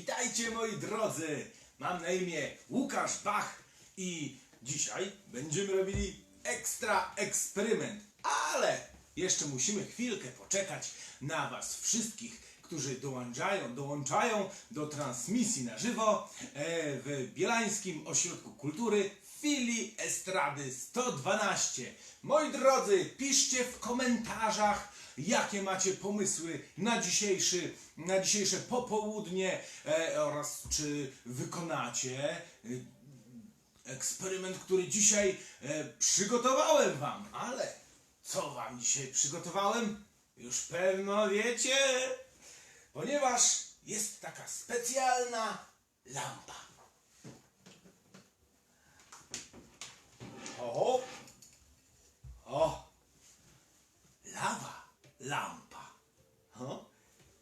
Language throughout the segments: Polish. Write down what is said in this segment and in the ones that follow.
Witajcie moi drodzy! Mam na imię Łukasz Bach i dzisiaj będziemy robili ekstra eksperyment. Ale jeszcze musimy chwilkę poczekać na Was wszystkich, którzy dołączają, dołączają do transmisji na żywo e, w Bielańskim Ośrodku Kultury Filii Estrady 112. Moi drodzy, piszcie w komentarzach, jakie macie pomysły na dzisiejszy, na dzisiejsze popołudnie e, oraz czy wykonacie e, eksperyment, który dzisiaj e, przygotowałem wam. Ale co wam dzisiaj przygotowałem? Już pewno wiecie, ponieważ jest taka specjalna lampa. O, o, lawa lampa. O,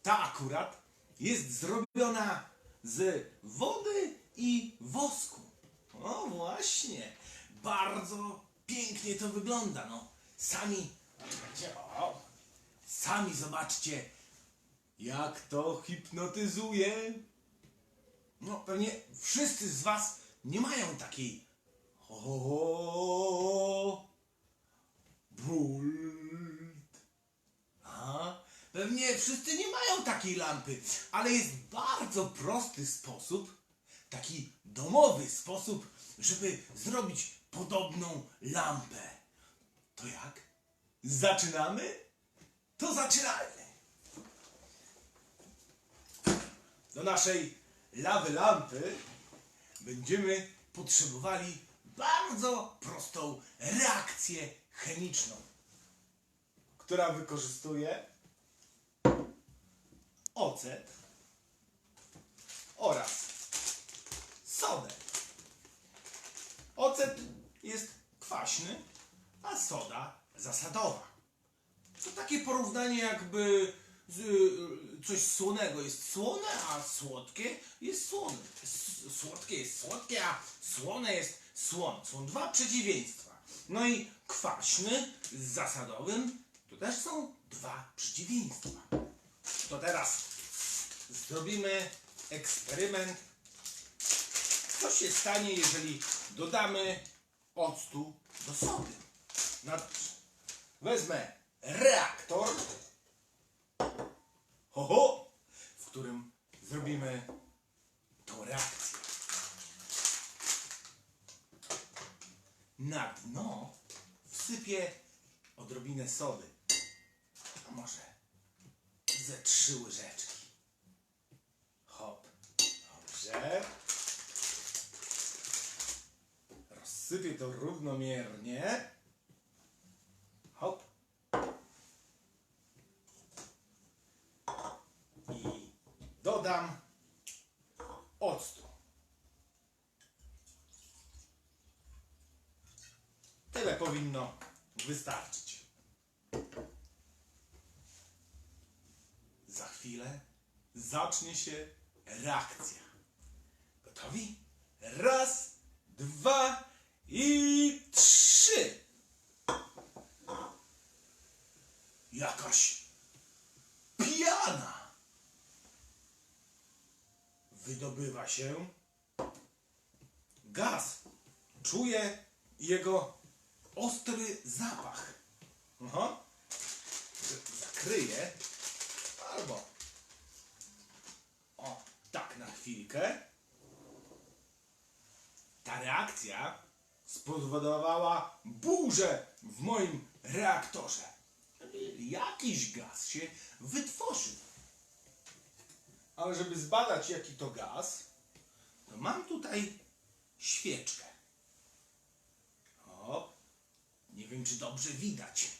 ta akurat jest zrobiona z wody i wosku. O właśnie, bardzo pięknie to wygląda. No, sami, o, sami zobaczcie, jak to hipnotyzuje. No, pewnie wszyscy z Was nie mają takiej. O, Bult. A, pewnie wszyscy nie mają takiej lampy, ale jest bardzo prosty sposób, taki domowy sposób, żeby zrobić podobną lampę. To jak? Zaczynamy? To zaczynajmy! Do naszej lawy lampy będziemy potrzebowali bardzo prostą reakcję chemiczną, która wykorzystuje ocet oraz sodę. Ocet jest kwaśny, a soda zasadowa. To takie porównanie jakby y, coś słonego jest słone, a słodkie jest słone. Słodkie jest słodkie, a słone jest słone. Są dwa przeciwieństwa. No i kwaśny z zasadowym to też są dwa przeciwieństwa. To teraz zrobimy eksperyment. Co się stanie, jeżeli dodamy octu do sody? No dobrze. Wezmę reaktor, ho, ho, w którym zrobimy tą reakcję. Na dno wsypię odrobinę sody. Może ze trzy łyżeczki. Hop. Dobrze. Rozsypię to równomiernie. Hop. I dodam octu. Tyle powinno wystarczyć. Za chwilę zacznie się reakcja. Gotowi? Raz, dwa i trzy. Jakaś piana wydobywa się gaz. Czuję jego ostry zapach. Aha. Albo chwilkę. Ta reakcja spowodowała burzę w moim reaktorze. Jakiś gaz się wytworzył. Ale żeby zbadać jaki to gaz, to mam tutaj świeczkę. O, nie wiem czy dobrze widać.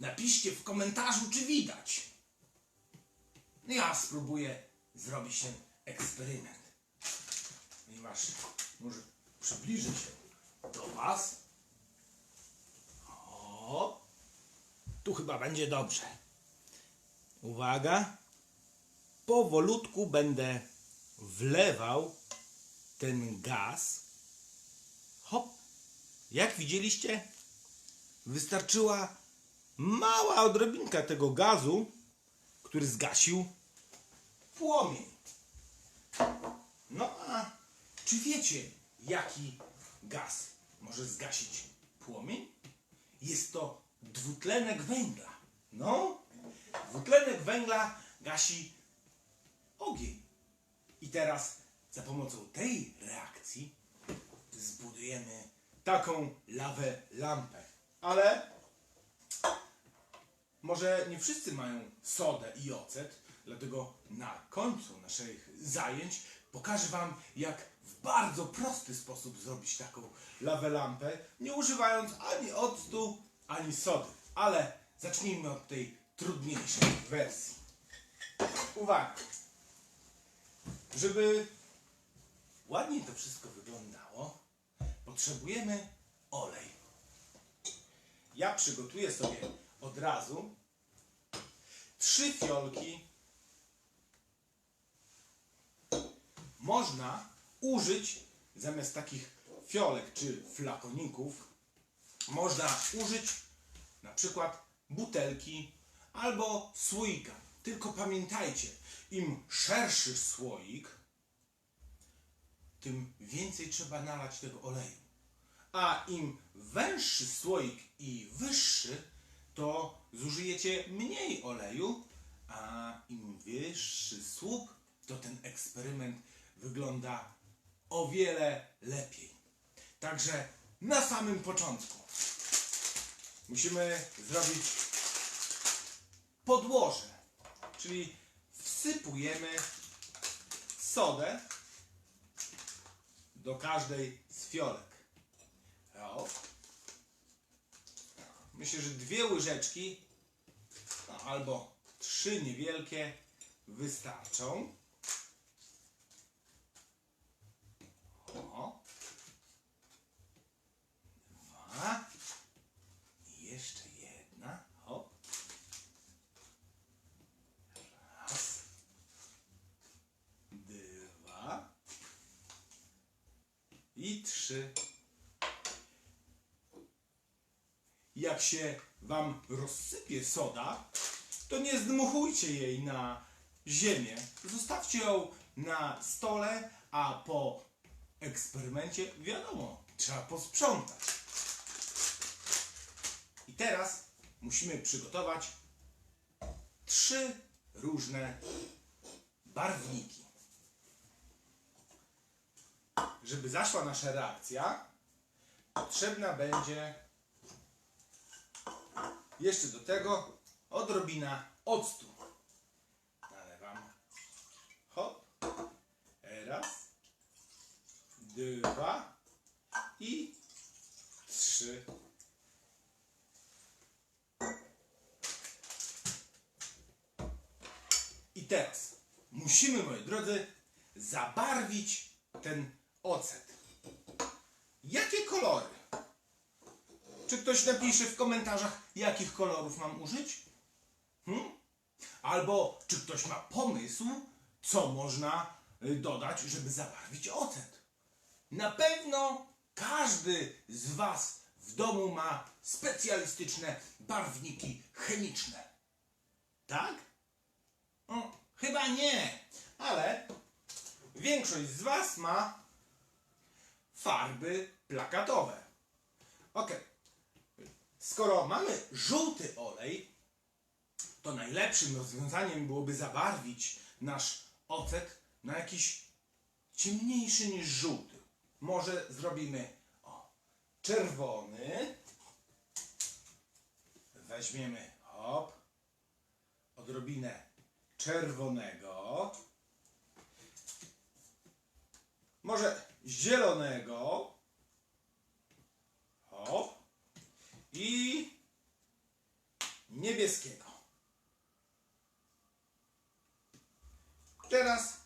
Napiszcie w komentarzu czy widać. No Ja spróbuję zrobić ten eksperyment. Ponieważ może przybliżę się do Was. O, tu chyba będzie dobrze. Uwaga. Powolutku będę wlewał ten gaz. Hop. Jak widzieliście, wystarczyła mała odrobinka tego gazu, który zgasił płomień. No a czy wiecie, jaki gaz może zgasić płomień? Jest to dwutlenek węgla. No, dwutlenek węgla gasi ogień. I teraz za pomocą tej reakcji zbudujemy taką lawę lampę. Ale może nie wszyscy mają sodę i ocet, dlatego na końcu naszych zajęć pokażę Wam, jak w bardzo prosty sposób zrobić taką lawę lampę, nie używając ani octu, ani sody. Ale zacznijmy od tej trudniejszej wersji. Uwaga! Żeby ładniej to wszystko wyglądało, potrzebujemy olej. Ja przygotuję sobie od razu trzy fiolki. Można użyć zamiast takich fiolek czy flakoników, można użyć na przykład butelki albo słoika. Tylko pamiętajcie, im szerszy słoik, tym więcej trzeba nalać tego oleju. A im węższy słoik i wyższy, to zużyjecie mniej oleju, a im wyższy słup, to ten eksperyment wygląda o wiele lepiej. Także na samym początku musimy zrobić podłoże, czyli wsypujemy sodę do każdej z fiolek. O. Myślę, że dwie łyżeczki no, albo trzy niewielkie wystarczą. O. I jeszcze jedna. O. Raz. Dwa. I trzy. Jak się wam rozsypie soda, to nie zdmuchujcie jej na ziemię. Zostawcie ją na stole, a po eksperymencie wiadomo, trzeba posprzątać. Teraz musimy przygotować trzy różne barwniki. Żeby zaszła nasza reakcja, potrzebna będzie jeszcze do tego odrobina octu. Nalewam. Hop. Raz. Dwa. I trzy. Teraz musimy, moi drodzy, zabarwić ten ocet. Jakie kolory? Czy ktoś napisze w komentarzach, jakich kolorów mam użyć? Hmm? Albo czy ktoś ma pomysł, co można y, dodać, żeby zabarwić ocet? Na pewno każdy z Was w domu ma specjalistyczne barwniki chemiczne. Tak? O, chyba nie, ale większość z Was ma farby plakatowe. Ok. Skoro mamy żółty olej, to najlepszym rozwiązaniem byłoby zabarwić nasz ocet na jakiś ciemniejszy niż żółty. Może zrobimy o, czerwony. Weźmiemy hop, odrobinę czerwonego. Może zielonego. Hop. I niebieskiego. Teraz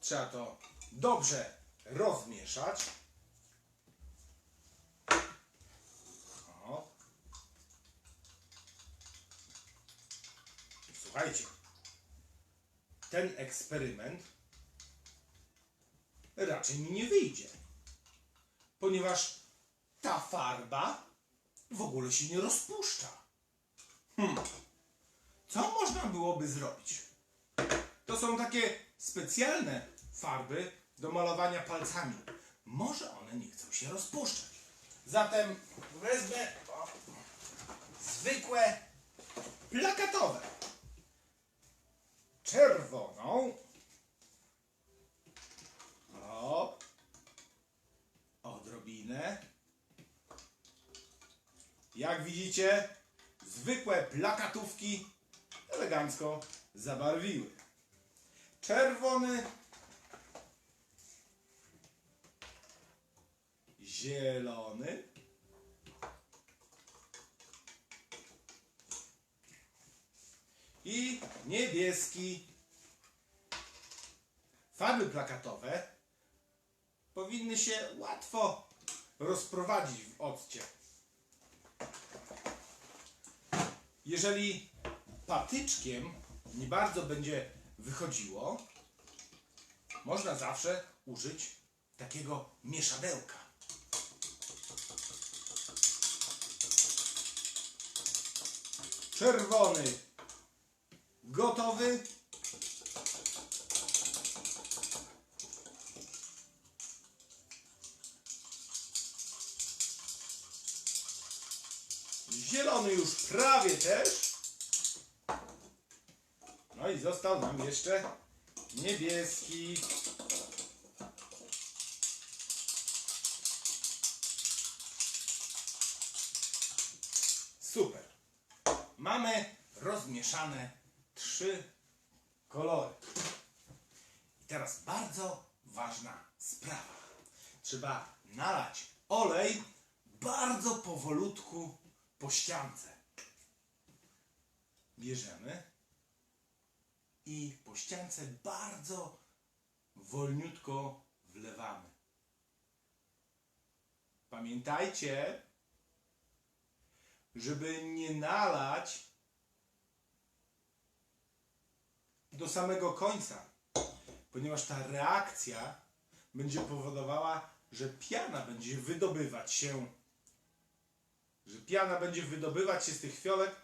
trzeba to dobrze rozmieszać. O. Słuchajcie, ten eksperyment raczej mi nie wyjdzie, ponieważ ta farba w ogóle się nie rozpuszcza. Hmm. Co można byłoby zrobić? To są takie specjalne farby, do malowania palcami. Może one nie chcą się rozpuszczać. Zatem wezmę o, zwykłe plakatowe. Czerwoną. O. Odrobinę. Jak widzicie, zwykłe plakatówki elegancko zabarwiły. Czerwony, zielony, i niebieski. Farby plakatowe powinny się łatwo rozprowadzić w occie. Jeżeli patyczkiem nie bardzo będzie wychodziło, można zawsze użyć takiego mieszadełka. Czerwony gotowy. Zielony już prawie też. No i został nam jeszcze niebieski. Super. Mamy rozmieszane trzy kolory. I teraz bardzo ważna sprawa. Trzeba nalać olej bardzo powolutku po ściance. Bierzemy i po ściance bardzo wolniutko wlewamy. Pamiętajcie, żeby nie nalać do samego końca, ponieważ ta reakcja będzie powodowała, że piana będzie wydobywać się, że piana będzie wydobywać się z tych fiolek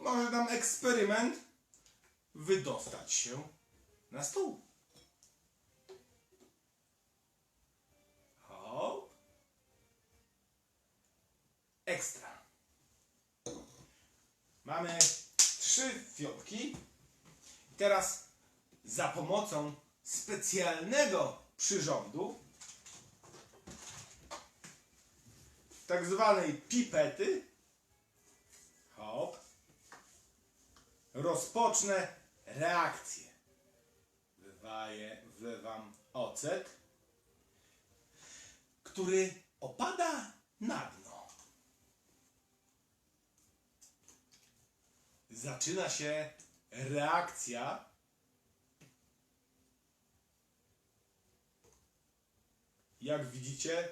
i może nam eksperyment wydostać się na stół. Hop. Ekstra. Mamy trzy fiolki. Teraz za pomocą specjalnego przyrządu, tak zwanej pipety, hop, rozpocznę reakcję. Wlewaję, wlewam ocet, który opada na dno. Zaczyna się reakcja Jak widzicie,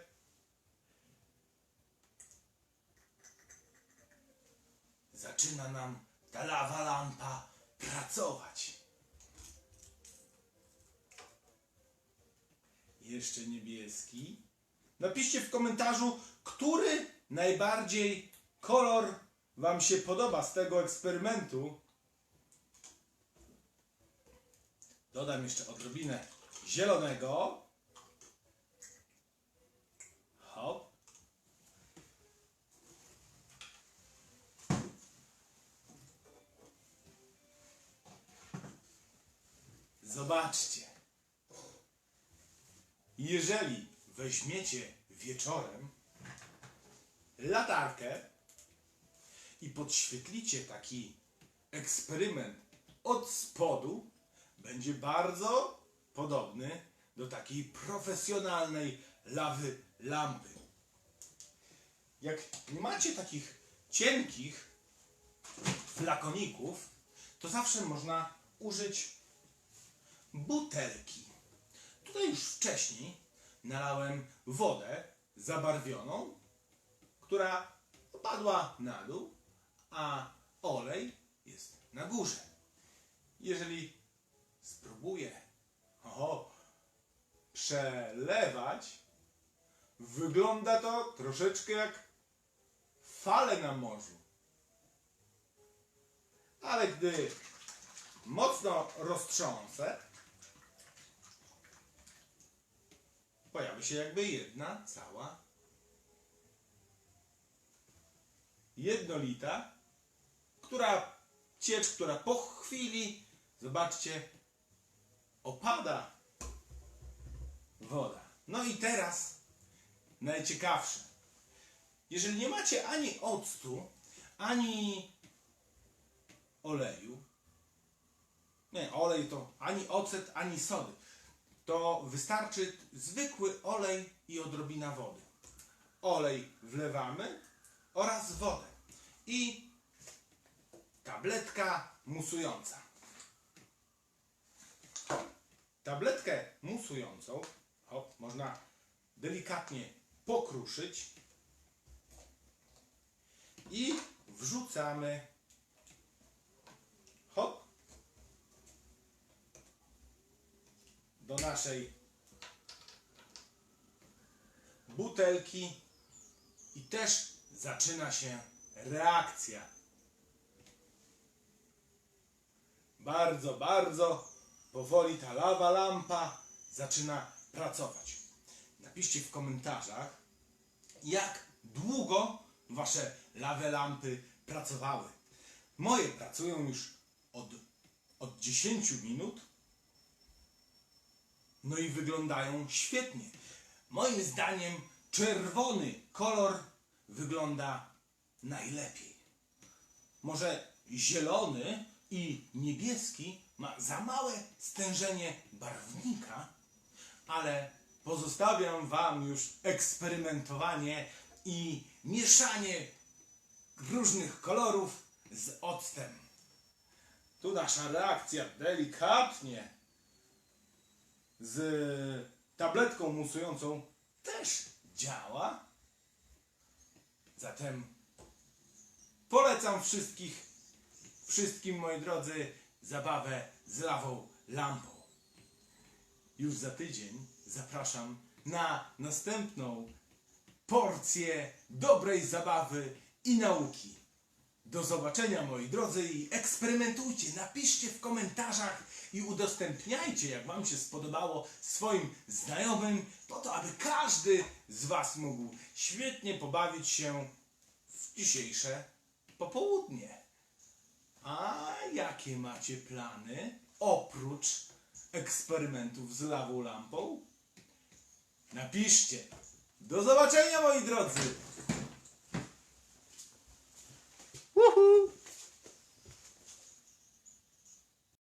zaczyna nam ta lawa lampa pracować. Jeszcze niebieski. Napiszcie w komentarzu, który najbardziej kolor Wam się podoba z tego eksperymentu. Dodam jeszcze odrobinę zielonego. Hop. Zobaczcie. Jeżeli weźmiecie wieczorem latarkę i podświetlicie taki eksperyment od spodu, będzie bardzo podobny do takiej profesjonalnej lawy lampy. Jak nie macie takich cienkich flakoników, to zawsze można użyć butelki. Tutaj już wcześniej nalałem wodę zabarwioną, która opadła na dół, a olej jest na górze. Jeżeli spróbuję o, przelewać, wygląda to troszeczkę jak fale na morzu. Ale gdy mocno roztrząsę, pojawia się jakby jedna cała jednolita, która ciecz, która po chwili, zobaczcie, opada woda. No i teraz najciekawsze. Jeżeli nie macie ani octu, ani oleju, nie, olej to ani ocet, ani sody, to wystarczy zwykły olej i odrobina wody. Olej wlewamy oraz wodę i tabletka musująca. Tabletkę musującą. Hop, można delikatnie pokruszyć. I wrzucamy. Hop. Do naszej butelki. I też zaczyna się reakcja. Bardzo, bardzo powoli ta lawa lampa zaczyna pracować. Napiszcie w komentarzach, jak długo wasze lawe lampy pracowały. Moje pracują już od, od 10 minut, no i wyglądają świetnie. Moim zdaniem czerwony kolor wygląda najlepiej. Może zielony i niebieski ma za małe stężenie barwnika, ale pozostawiam Wam już eksperymentowanie i mieszanie różnych kolorów z octem. Tu nasza reakcja delikatnie z tabletką musującą też działa. Zatem polecam wszystkich, wszystkim moi drodzy, zabawę z lawą lampą. Już za tydzień zapraszam na następną porcję dobrej zabawy i nauki. Do zobaczenia moi drodzy i eksperymentujcie, napiszcie w komentarzach i udostępniajcie, jak Wam się spodobało, swoim znajomym, po to, aby każdy z Was mógł świetnie pobawić się w dzisiejsze popołudnie. A jakie macie plany oprócz eksperymentów z lawą lampą? Napiszcie. Do zobaczenia moi drodzy! Woohoo!